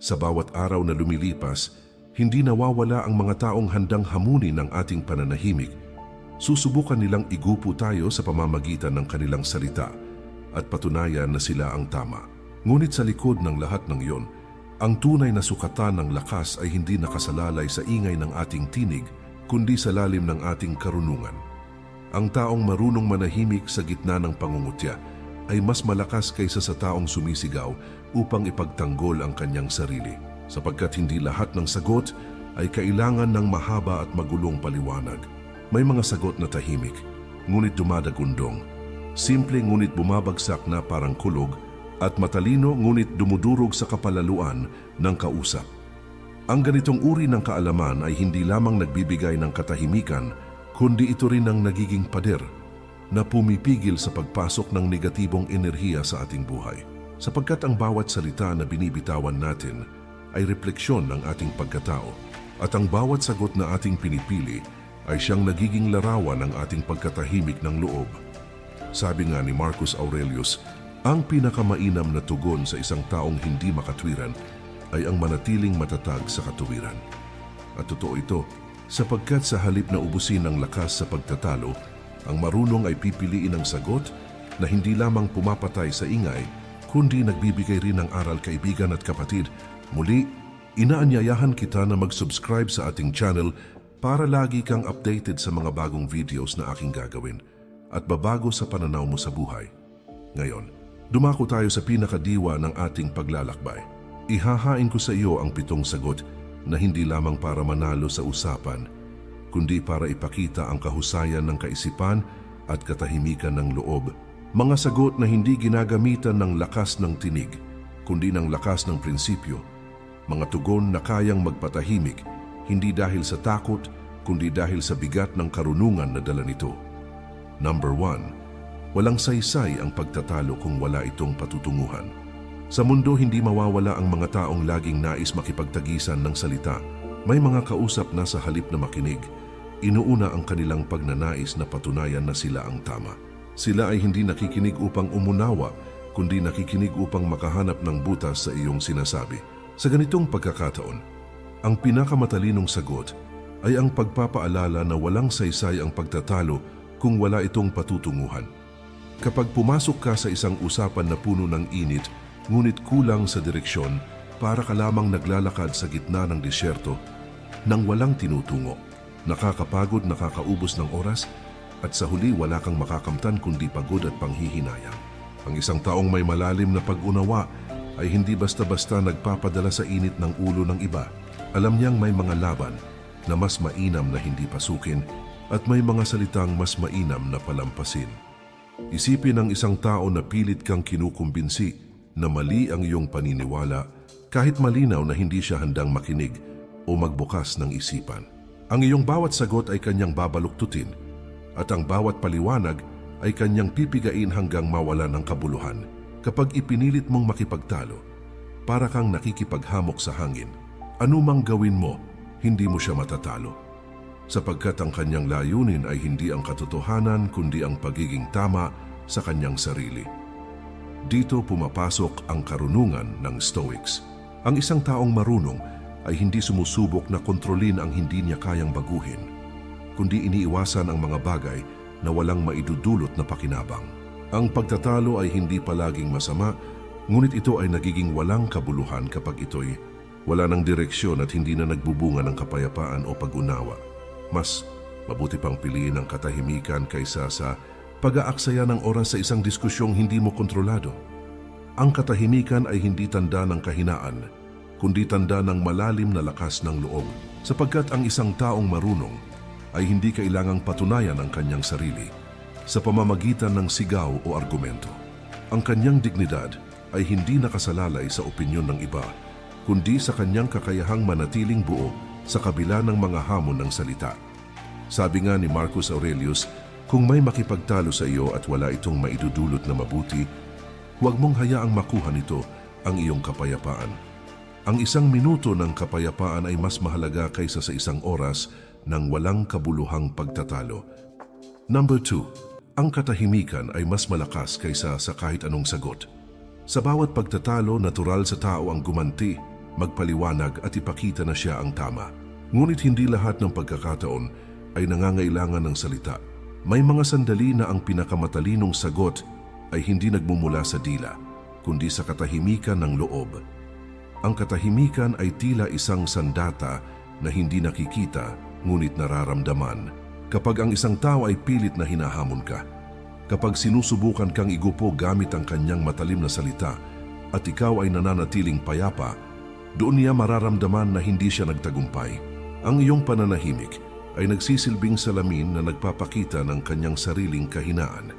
Sa bawat araw na lumilipas, hindi nawawala ang mga taong handang hamunin ng ating pananahimik. Susubukan nilang igupo tayo sa pamamagitan ng kanilang salita at patunayan na sila ang tama. Ngunit sa likod ng lahat ng iyon, ang tunay na sukatan ng lakas ay hindi nakasalalay sa ingay ng ating tinig, kundi sa lalim ng ating karunungan. Ang taong marunong manahimik sa gitna ng pangungutya ay mas malakas kaysa sa taong sumisigaw upang ipagtanggol ang kanyang sarili. Sapagkat hindi lahat ng sagot ay kailangan ng mahaba at magulong paliwanag. May mga sagot na tahimik, ngunit dumadagundong. Simple ngunit bumabagsak na parang kulog at matalino ngunit dumudurog sa kapalaluan ng kausap. Ang ganitong uri ng kaalaman ay hindi lamang nagbibigay ng katahimikan, kundi ito rin ang nagiging pader na pumipigil sa pagpasok ng negatibong enerhiya sa ating buhay. Sapagkat ang bawat salita na binibitawan natin ay refleksyon ng ating pagkatao at ang bawat sagot na ating pinipili ay siyang nagiging larawan ng ating pagkatahimik ng loob. Sabi nga ni Marcus Aurelius, ang pinakamainam na tugon sa isang taong hindi makatwiran ay ang manatiling matatag sa katuwiran. At totoo ito, sapagkat sa halip na ubusin ang lakas sa pagtatalo, ang marunong ay pipiliin ang sagot na hindi lamang pumapatay sa ingay, kundi nagbibigay rin ng aral kaibigan at kapatid. Muli, inaanyayahan kita na mag-subscribe sa ating channel para lagi kang updated sa mga bagong videos na aking gagawin at babago sa pananaw mo sa buhay. Ngayon, dumako tayo sa pinakadiwa ng ating paglalakbay. Ihahain ko sa iyo ang pitong sagot na hindi lamang para manalo sa usapan, kundi para ipakita ang kahusayan ng kaisipan at katahimikan ng loob. Mga sagot na hindi ginagamitan ng lakas ng tinig, kundi ng lakas ng prinsipyo. Mga tugon na kayang magpatahimik, hindi dahil sa takot, kundi dahil sa bigat ng karunungan na dala nito. Number 1. Walang saysay ang pagtatalo kung wala itong patutunguhan. Sa mundo hindi mawawala ang mga taong laging nais makipagtagisan ng salita. May mga kausap na sa halip na makinig, inuuna ang kanilang pagnanais na patunayan na sila ang tama. Sila ay hindi nakikinig upang umunawa, kundi nakikinig upang makahanap ng butas sa iyong sinasabi. Sa ganitong pagkakataon, ang pinakamatalinong sagot ay ang pagpapaalala na walang saysay ang pagtatalo kung wala itong patutunguhan. Kapag pumasok ka sa isang usapan na puno ng init, ngunit kulang sa direksyon, para ka lamang naglalakad sa gitna ng disyerto nang walang tinutungo. Nakakapagod, nakakaubos ng oras, at sa huli wala kang makakamtan kundi pagod at panghihinayang. Ang isang taong may malalim na pag-unawa ay hindi basta-basta nagpapadala sa init ng ulo ng iba. Alam niyang may mga laban na mas mainam na hindi pasukin at may mga salitang mas mainam na palampasin. Isipin ng isang tao na pilit kang kinukumbinsi na mali ang iyong paniniwala kahit malinaw na hindi siya handang makinig o magbukas ng isipan. Ang iyong bawat sagot ay kanyang babaluktutin at ang bawat paliwanag ay kanyang pipigain hanggang mawala ng kabuluhan. Kapag ipinilit mong makipagtalo, para kang nakikipaghamok sa hangin. Anumang gawin mo, hindi mo siya matatalo. Sapagkat ang kanyang layunin ay hindi ang katotohanan kundi ang pagiging tama sa kanyang sarili. Dito pumapasok ang karunungan ng Stoics. Ang isang taong marunong ay hindi sumusubok na kontrolin ang hindi niya kayang baguhin, kundi iniiwasan ang mga bagay na walang maidudulot na pakinabang. Ang pagtatalo ay hindi palaging masama, ngunit ito ay nagiging walang kabuluhan kapag ito'y wala ng direksyon at hindi na nagbubunga ng kapayapaan o pag-unawa. Mas mabuti pang piliin ang katahimikan kaysa sa pag-aaksaya ng oras sa isang diskusyong hindi mo kontrolado. Ang katahimikan ay hindi tanda ng kahinaan, kundi tanda ng malalim na lakas ng loob, sapagkat ang isang taong marunong ay hindi kailangang patunayan ang kanyang sarili sa pamamagitan ng sigaw o argumento. Ang kanyang dignidad ay hindi nakasalalay sa opinyon ng iba, kundi sa kanyang kakayahang manatiling buo sa kabila ng mga hamon ng salita. Sabi nga ni Marcus Aurelius, kung may makipagtalo sa iyo at wala itong maidudulot na mabuti, huwag mong hayaang makuha nito ang iyong kapayapaan. Ang isang minuto ng kapayapaan ay mas mahalaga kaysa sa isang oras ng walang kabuluhang pagtatalo. Number 2. Ang katahimikan ay mas malakas kaysa sa kahit anong sagot. Sa bawat pagtatalo, natural sa tao ang gumanti, magpaliwanag at ipakita na siya ang tama. Ngunit hindi lahat ng pagkakataon ay nangangailangan ng salita. May mga sandali na ang pinakamatalinong sagot ay hindi nagmumula sa dila, kundi sa katahimikan ng loob. Ang katahimikan ay tila isang sandata na hindi nakikita ngunit nararamdaman. Kapag ang isang tao ay pilit na hinahamon ka, kapag sinusubukan kang igupo gamit ang kanyang matalim na salita at ikaw ay nananatiling payapa, doon niya mararamdaman na hindi siya nagtagumpay. Ang iyong pananahimik ay nagsisilbing salamin na nagpapakita ng kanyang sariling kahinaan.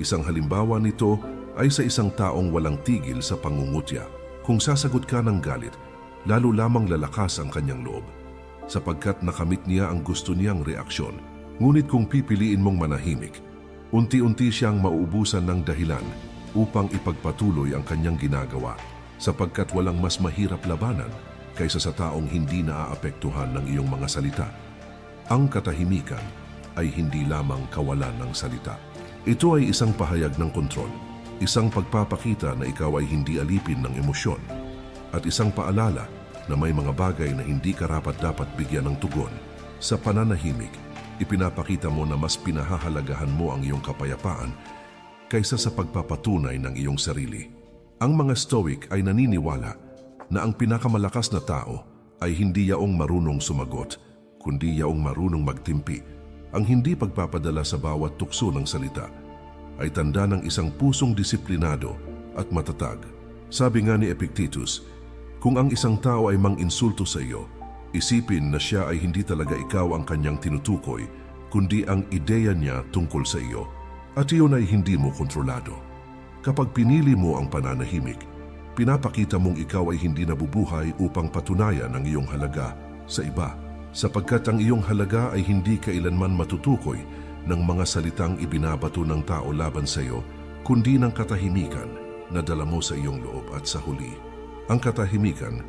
Isang halimbawa nito ay sa isang taong walang tigil sa pangungutya. Kung sasagot ka ng galit, lalo lamang lalakas ang kanyang loob sapagkat nakamit niya ang gusto niyang reaksyon. Ngunit kung pipiliin mong manahimik, unti-unti siyang mauubusan ng dahilan upang ipagpatuloy ang kanyang ginagawa sapagkat walang mas mahirap labanan kaysa sa taong hindi naaapektuhan ng iyong mga salita. Ang katahimikan ay hindi lamang kawalan ng salita. Ito ay isang pahayag ng kontrol, isang pagpapakita na ikaw ay hindi alipin ng emosyon, at isang paalala na may mga bagay na hindi karapat dapat bigyan ng tugon. Sa pananahimik, ipinapakita mo na mas pinahahalagahan mo ang iyong kapayapaan kaysa sa pagpapatunay ng iyong sarili. Ang mga Stoic ay naniniwala na ang pinakamalakas na tao ay hindi yaong marunong sumagot, kundi yaong marunong magtimpi. Ang hindi pagpapadala sa bawat tukso ng salita ay tanda ng isang pusong disiplinado at matatag. Sabi nga ni Epictetus, kung ang isang tao ay mang-insulto sa iyo, isipin na siya ay hindi talaga ikaw ang kanyang tinutukoy, kundi ang ideya niya tungkol sa iyo. At iyon ay hindi mo kontrolado. Kapag pinili mo ang pananahimik, pinapakita mong ikaw ay hindi nabubuhay upang patunayan ang iyong halaga sa iba, sapagkat ang iyong halaga ay hindi kailanman matutukoy ng mga salitang ibinabato ng tao laban sa iyo, kundi ng katahimikan na dala mo sa iyong loob at sa huli. Ang katahimikan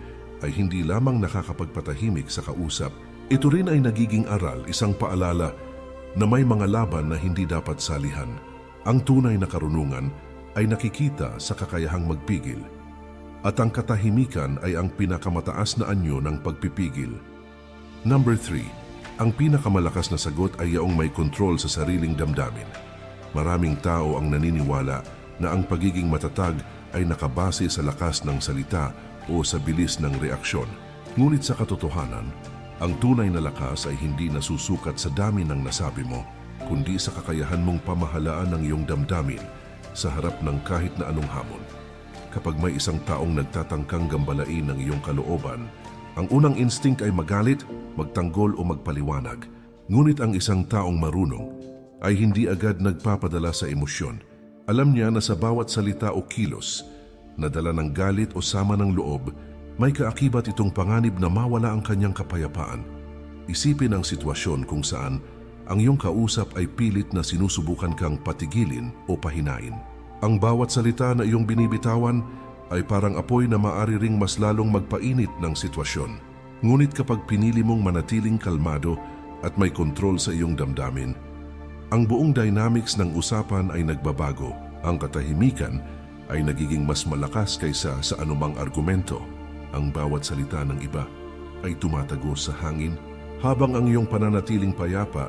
ay hindi lamang nakakapagpatahimik sa kausap, ito rin ay nagiging aral, isang paalala na may mga laban na hindi dapat salihan. Ang tunay na karunungan ay nakikita sa kakayahang magpigil. At ang katahimikan ay ang pinakamataas na anyo ng pagpipigil. Number 3. Ang pinakamalakas na sagot ay yaong may kontrol sa sariling damdamin. Maraming tao ang naniniwala na ang pagiging matatag ay nakabase sa lakas ng salita o sa bilis ng reaksyon. Ngunit sa katotohanan, ang tunay na lakas ay hindi nasusukat sa dami ng nasabi mo, kundi sa kakayahan mong pamahalaan ng iyong damdamin sa harap ng kahit na anong hamon. Kapag may isang taong nagtatangkang gambalain ng iyong kalooban, ang unang instinct ay magalit, magtanggol o magpaliwanag. Ngunit ang isang taong marunong ay hindi agad nagpapadala sa emosyon. Alam niya na sa bawat salita o kilos na dala ng galit o sama ng loob, may kaakibat itong panganib na mawala ang kanyang kapayapaan. Isipin ang sitwasyon kung saan ang iyong kausap ay pilit na sinusubukan kang patigilin o pahinain. Ang bawat salita na iyong binibitawan ay parang apoy na maari ring mas lalong magpainit ng sitwasyon. Ngunit kapag pinili mong manatiling kalmado at may kontrol sa iyong damdamin, ang buong dynamics ng usapan ay nagbabago. Ang katahimikan ay nagiging mas malakas kaysa sa anumang argumento. Ang bawat salita ng iba ay tumatago sa hangin habang ang iyong pananatiling payapa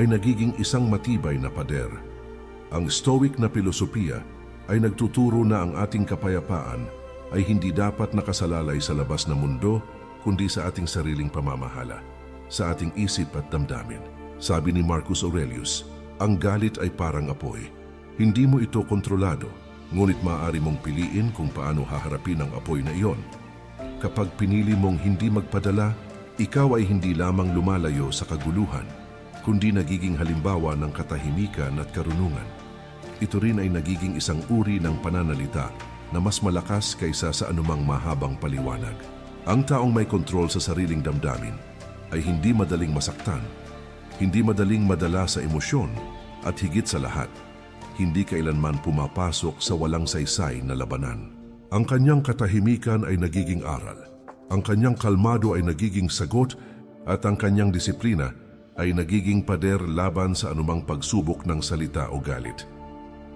ay nagiging isang matibay na pader. Ang stoic na filosofiya ay nagtuturo na ang ating kapayapaan ay hindi dapat nakasalalay sa labas na mundo kundi sa ating sariling pamamahala, sa ating isip at damdamin. Sabi ni Marcus Aurelius, ang galit ay parang apoy. Hindi mo ito kontrolado, ngunit maaari mong piliin kung paano haharapin ang apoy na iyon. Kapag pinili mong hindi magpadala, ikaw ay hindi lamang lumalayo sa kaguluhan, kundi nagiging halimbawa ng katahimikan at karunungan. Ito rin ay nagiging isang uri ng pananalita na mas malakas kaysa sa anumang mahabang paliwanag. Ang taong may kontrol sa sariling damdamin ay hindi madaling masaktan, hindi madaling madala sa emosyon, at higit sa lahat, hindi kailanman pumapasok sa walang saysay na labanan. Ang kanyang katahimikan ay nagiging aral, ang kanyang kalmado ay nagiging sagot, at ang kanyang disiplina ay nagiging pader laban sa anumang pagsubok ng salita o galit.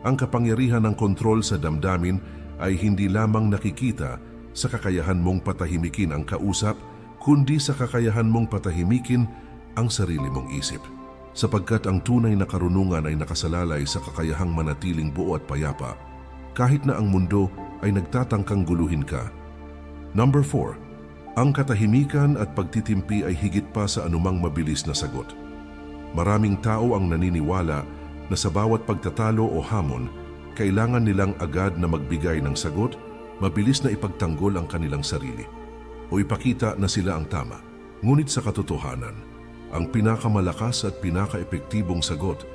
Ang kapangyarihan ng kontrol sa damdamin ay hindi lamang nakikita sa kakayahan mong patahimikin ang kausap, kundi sa kakayahan mong patahimikin ang sarili mong isip. Sapagkat ang tunay na karunungan ay nakasalalay sa kakayahang manatiling buo at payapa, kahit na ang mundo ay nagtatangkang guluhin ka. Number 4. Ang katahimikan at pagtitimpi ay higit pa sa anumang mabilis na sagot. Maraming tao ang naniniwala na sa bawat pagtatalo o hamon, kailangan nilang agad na magbigay ng sagot, mabilis na ipagtanggol ang kanilang sarili, o ipakita na sila ang tama. Ngunit sa katotohanan, ang pinakamalakas at pinakaepektibong sagot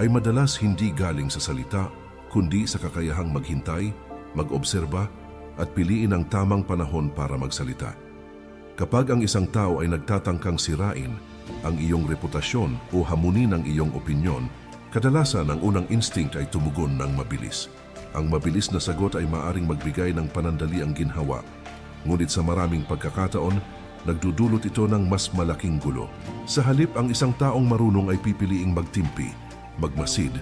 ay madalas hindi galing sa salita, kundi sa kakayahang maghintay, mag-obserba, at piliin ang tamang panahon para magsalita. Kapag ang isang tao ay nagtatangkang sirain ang iyong reputasyon o hamunin ang iyong opinyon, kadalasan ang unang instinct ay tumugon ng mabilis. Ang mabilis na sagot ay maaring magbigay ng panandaliang ginhawa, ngunit sa maraming pagkakataon, nagdudulot ito ng mas malaking gulo. Sa halip, ang isang taong marunong ay pipiliing magtimpi, magmasid,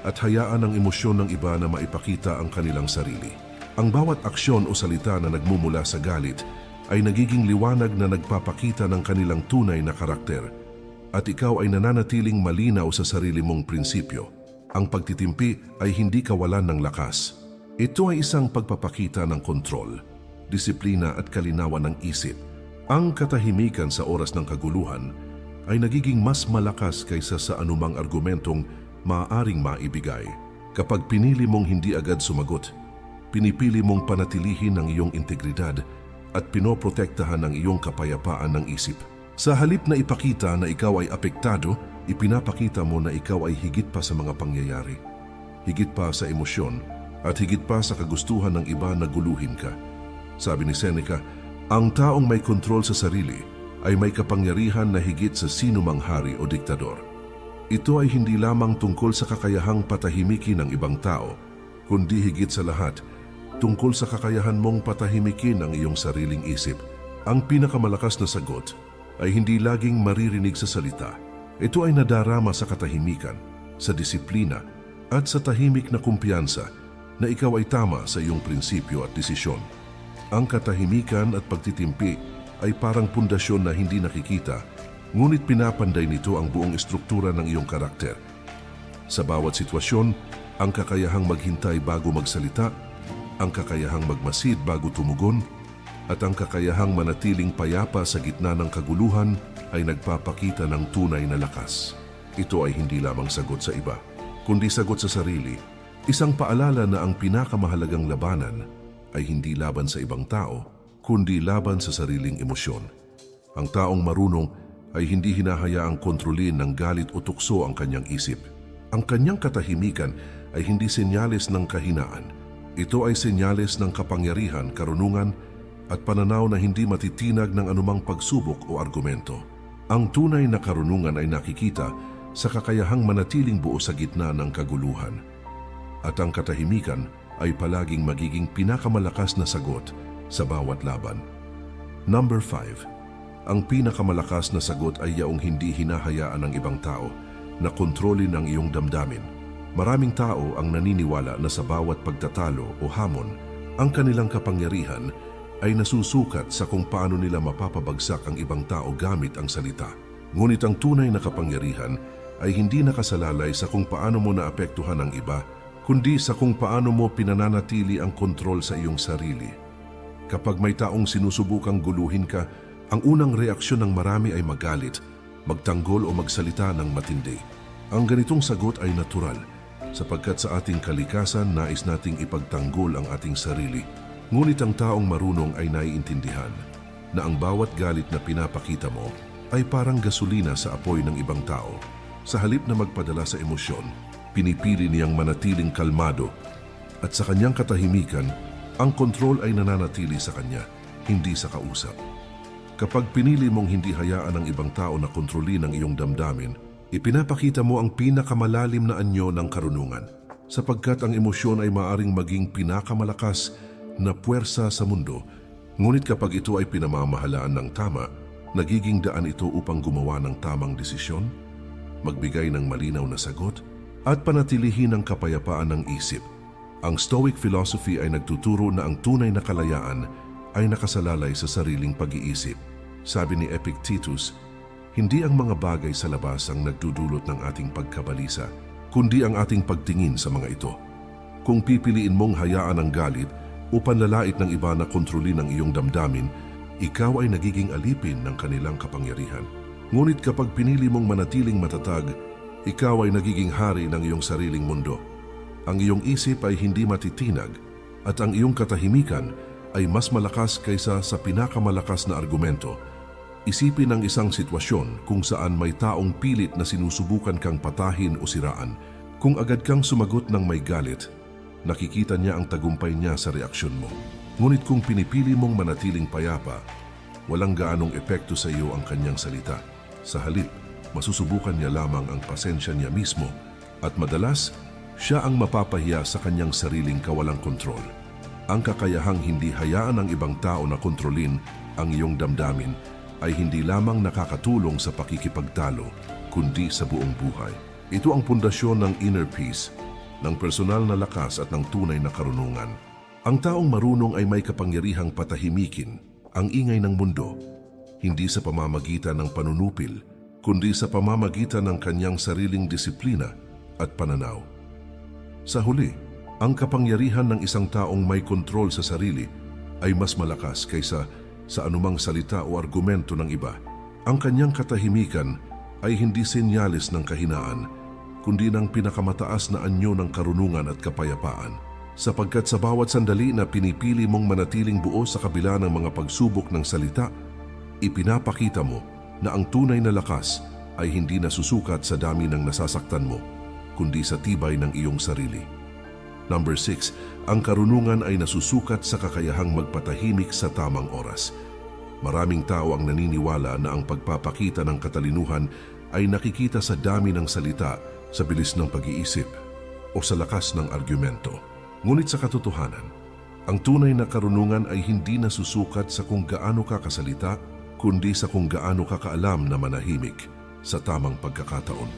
at hayaan ang emosyon ng iba na maipakita ang kanilang sarili. Ang bawat aksyon o salita na nagmumula sa galit ay nagiging liwanag na nagpapakita ng kanilang tunay na karakter at ikaw ay nananatiling malinaw sa sarili mong prinsipyo. Ang pagtitimpi ay hindi kawalan ng lakas. Ito ay isang pagpapakita ng kontrol, disiplina at kalinawan ng isip. Ang katahimikan sa oras ng kaguluhan ay nagiging mas malakas kaysa sa anumang argumentong maaaring maibigay. Kapag pinili mong hindi agad sumagot, pinipili mong panatilihin ang iyong integridad at pinoprotektahan ang iyong kapayapaan ng isip. Sa halip na ipakita na ikaw ay apektado, ipinapakita mo na ikaw ay higit pa sa mga pangyayari, higit pa sa emosyon, at higit pa sa kagustuhan ng iba na guluhin ka. Sabi ni Seneca, ang taong may kontrol sa sarili ay may kapangyarihan na higit sa sinumang hari o diktador. Ito ay hindi lamang tungkol sa kakayahang patahimikin ng ibang tao, kundi higit sa lahat, tungkol sa kakayahan mong patahimikin ang iyong sariling isip. Ang pinakamalakas na sagot ay hindi laging maririnig sa salita. Ito ay nadarama sa katahimikan, sa disiplina, at sa tahimik na kumpiyansa na ikaw ay tama sa iyong prinsipyo at desisyon. Ang katahimikan at pagtitimpi ay parang pundasyon na hindi nakikita, ngunit pinapanday nito ang buong estruktura ng iyong karakter. Sa bawat sitwasyon, ang kakayahang maghintay bago magsalita, ang kakayahang magmasid bago tumugon, at ang kakayahang manatiling payapa sa gitna ng kaguluhan ay nagpapakita ng tunay na lakas. Ito ay hindi lamang sagot sa iba, kundi sagot sa sarili. Isang paalala na ang pinakamahalagang labanan ay hindi laban sa ibang tao, kundi laban sa sariling emosyon. Ang taong marunong ay hindi hinahayaang kontrolin ng galit o tukso ang kanyang isip. Ang kanyang katahimikan ay hindi senyales ng kahinaan. Ito ay senyales ng kapangyarihan, karunungan, at pananaw na hindi matitinag ng anumang pagsubok o argumento. Ang tunay na karunungan ay nakikita sa kakayahang manatiling buo sa gitna ng kaguluhan. At ang katahimikan ay palaging magiging pinakamalakas na sagot sa bawat laban. Number 5. Ang pinakamalakas na sagot ay yaong hindi hinahayaan ng ibang tao na kontrolin ang iyong damdamin. Maraming tao ang naniniwala na sa bawat pagtatalo o hamon, ang kanilang kapangyarihan ay nasusukat sa kung paano nila mapapabagsak ang ibang tao gamit ang salita. Ngunit ang tunay na kapangyarihan ay hindi nakasalalay sa kung paano mo naapektuhan ang iba, kundi sa kung paano mo pinananatili ang kontrol sa iyong sarili. Kapag may taong sinusubukang guluhin ka, ang unang reaksyon ng marami ay magalit, magtanggol o magsalita ng matindi. Ang ganitong sagot ay natural, sapagkat sa ating kalikasan nais nating ipagtanggol ang ating sarili Ngunit ang taong marunong ay naiintindihan na ang bawat galit na pinapakita mo ay parang gasolina sa apoy ng ibang tao. Sa halip na magpadala sa emosyon, pinipili niyang manatiling kalmado at sa kanyang katahimikan, ang kontrol ay nananatili sa kanya, hindi sa kausap. Kapag pinili mong hindi hayaan ng ibang tao na kontrolin ang iyong damdamin, ipinapakita mo ang pinakamalalim na anyo ng karunungan sapagkat ang emosyon ay maaring maging pinakamalakas na puwersa sa mundo, ngunit kapag ito ay pinamamahalaan ng tama, nagiging daan ito upang gumawa ng tamang desisyon, magbigay ng malinaw na sagot, at panatilihin ang kapayapaan ng isip. Ang Stoic philosophy ay nagtuturo na ang tunay na kalayaan ay nakasalalay sa sariling pag-iisip. Sabi ni Epictetus, hindi ang mga bagay sa labas ang nagdudulot ng ating pagkabalisa, kundi ang ating pagtingin sa mga ito. Kung pipiliin mong hayaan ang galit o panlalait ng iba na kontrolin ang iyong damdamin, ikaw ay nagiging alipin ng kanilang kapangyarihan. Ngunit kapag pinili mong manatiling matatag, ikaw ay nagiging hari ng iyong sariling mundo. Ang iyong isip ay hindi matitinag at ang iyong katahimikan ay mas malakas kaysa sa pinakamalakas na argumento. Isipin ang isang sitwasyon kung saan may taong pilit na sinusubukan kang patahin o siraan. Kung agad kang sumagot ng may galit, nakikita niya ang tagumpay niya sa reaksyon mo. Ngunit kung pinipili mong manatiling payapa, walang gaanong epekto sa iyo ang kanyang salita. Sa halip, masusubukan niya lamang ang pasensya niya mismo at madalas, siya ang mapapahiya sa kanyang sariling kawalang kontrol. Ang kakayahang hindi hayaan ng ibang tao na kontrolin ang iyong damdamin ay hindi lamang nakakatulong sa pakikipagtalo, kundi sa buong buhay. Ito ang pundasyon ng inner peace, ng personal na lakas at ng tunay na karunungan. Ang taong marunong ay may kapangyarihang patahimikin ang ingay ng mundo, hindi sa pamamagitan ng panunupil, kundi sa pamamagitan ng kanyang sariling disiplina at pananaw. Sa huli, ang kapangyarihan ng isang taong may kontrol sa sarili ay mas malakas kaysa sa anumang salita o argumento ng iba. Ang kanyang katahimikan ay hindi senyales ng kahinaan, kundi ng pinakamataas na anyo ng karunungan at kapayapaan. Sapagkat sa bawat sandali na pinipili mong manatiling buo sa kabila ng mga pagsubok ng salita, ipinapakita mo na ang tunay na lakas ay hindi nasusukat sa dami ng nasasaktan mo, kundi sa tibay ng iyong sarili. Number 6, ang karunungan ay nasusukat sa kakayahang magpatahimik sa tamang oras. Maraming tao ang naniniwala na ang pagpapakita ng katalinuhan ay nakikita sa dami ng salita, sa bilis ng pag-iisip, o sa lakas ng argumento. Ngunit sa katotohanan, ang tunay na karunungan ay hindi nasusukat sa kung gaano ka kasalita, kundi sa kung gaano ka kaalam na manahimik sa tamang pagkakataon.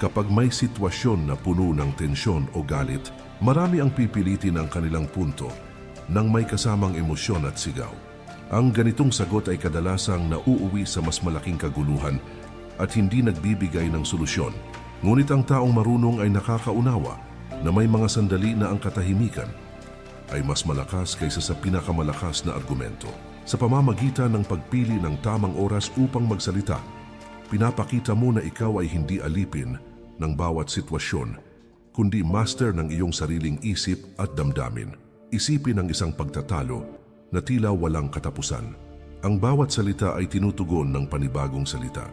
Kapag may sitwasyon na puno ng tensyon o galit, marami ang pipilitin ang kanilang punto nang may kasamang emosyon at sigaw. Ang ganitong sagot ay kadalasang nauuwi sa mas malaking kaguluhan at hindi nagbibigay ng solusyon. Ngunit ang taong marunong ay nakakaunawa na may mga sandali na ang katahimikan ay mas malakas kaysa sa pinakamalakas na argumento. Sa pamamagitan ng pagpili ng tamang oras upang magsalita, pinapakita mo na ikaw ay hindi alipin ng bawat sitwasyon, kundi master ng iyong sariling isip at damdamin. Isipin ang isang pagtatalo na tila walang katapusan. Ang bawat salita ay tinutugon ng panibagong salita.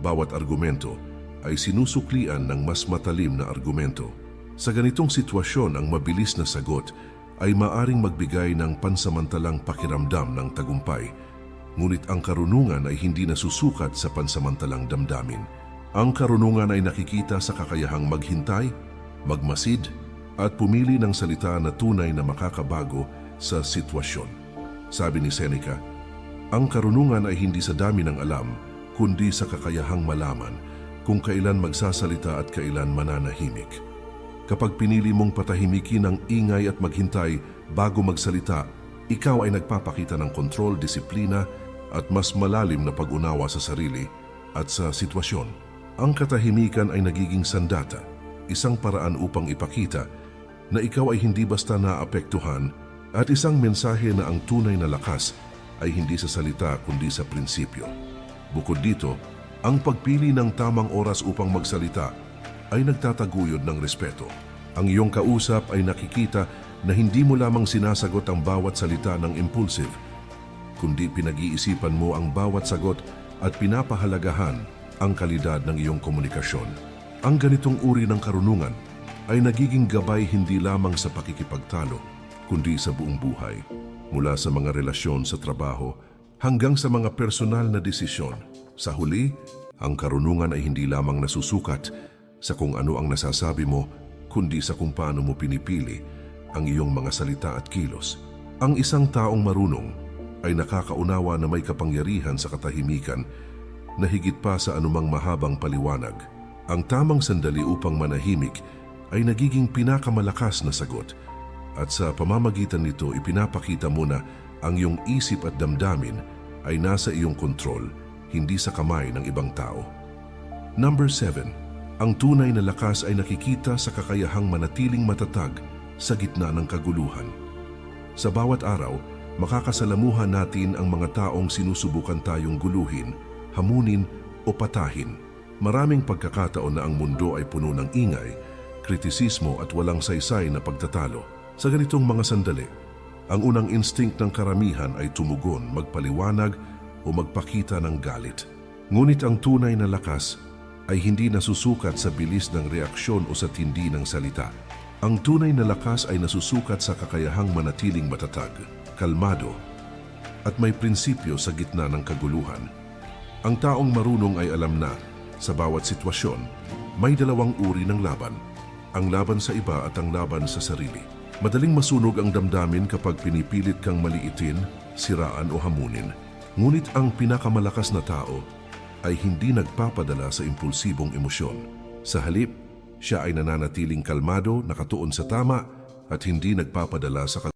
Bawat argumento ay sinusuklian ng mas matalim na argumento. Sa ganitong sitwasyon, ang mabilis na sagot ay maaring magbigay ng pansamantalang pakiramdam ng tagumpay, ngunit ang karunungan ay hindi nasusukat sa pansamantalang damdamin. Ang karunungan ay nakikita sa kakayahang maghintay, magmasid, at pumili ng salita na tunay na makakabago sa sitwasyon. Sabi ni Seneca, ang karunungan ay hindi sa dami ng alam, kundi sa kakayahang malaman kung kailan magsasalita at kailan mananahimik. Kapag pinili mong patahimikin ang ingay at maghintay bago magsalita, ikaw ay nagpapakita ng kontrol, disiplina at mas malalim na pag-unawa sa sarili at sa sitwasyon. Ang katahimikan ay nagiging sandata, isang paraan upang ipakita na ikaw ay hindi basta naapektuhan at isang mensahe na ang tunay na lakas ay hindi sa salita kundi sa prinsipyo. Bukod dito, ang pagpili ng tamang oras upang magsalita ay nagtataguyod ng respeto. Ang iyong kausap ay nakikita na hindi mo lamang sinasagot ang bawat salita ng impulsive, kundi pinag-iisipan mo ang bawat sagot at pinapahalagahan ang kalidad ng iyong komunikasyon. Ang ganitong uri ng karunungan ay nagiging gabay hindi lamang sa pakikipagtalo, kundi sa buong buhay, mula sa mga relasyon sa trabaho hanggang sa mga personal na desisyon. Sa huli, ang karunungan ay hindi lamang nasusukat sa kung ano ang nasasabi mo, kundi sa kung paano mo pinipili ang iyong mga salita at kilos. Ang isang taong marunong ay nakakaunawa na may kapangyarihan sa katahimikan na higit pa sa anumang mahabang paliwanag. Ang tamang sandali upang manahimik ay nagiging pinakamalakas na sagot at sa pamamagitan nito ipinapakita mo na Ang iyong isip at damdamin ay nasa iyong kontrol, hindi sa kamay ng ibang tao. Number 7. Ang tunay na lakas ay nakikita sa kakayahang manatiling matatag sa gitna ng kaguluhan. Sa bawat araw, makakasalamuhan natin ang mga taong sinusubukan tayong guluhin, hamunin o patahin. Maraming pagkakataon na ang mundo ay puno ng ingay, kritisismo at walang saysay na pagtatalo. Sa ganitong mga sandali, ang unang instinct ng karamihan ay tumugon, magpaliwanag o magpakita ng galit. Ngunit ang tunay na lakas ay hindi nasusukat sa bilis ng reaksyon o sa tindi ng salita. Ang tunay na lakas ay nasusukat sa kakayahang manatiling matatag, kalmado, at may prinsipyo sa gitna ng kaguluhan. Ang taong marunong ay alam na, sa bawat sitwasyon, may dalawang uri ng laban. Ang laban sa iba at ang laban sa sarili. Madaling masunog ang damdamin kapag pinipilit kang maliitin, siraan o hamunin. Ngunit ang pinakamalakas na tao ay hindi nagpapadala sa impulsibong emosyon. Sa halip, siya ay nananatiling kalmado, nakatuon sa tama at hindi nagpapadala sa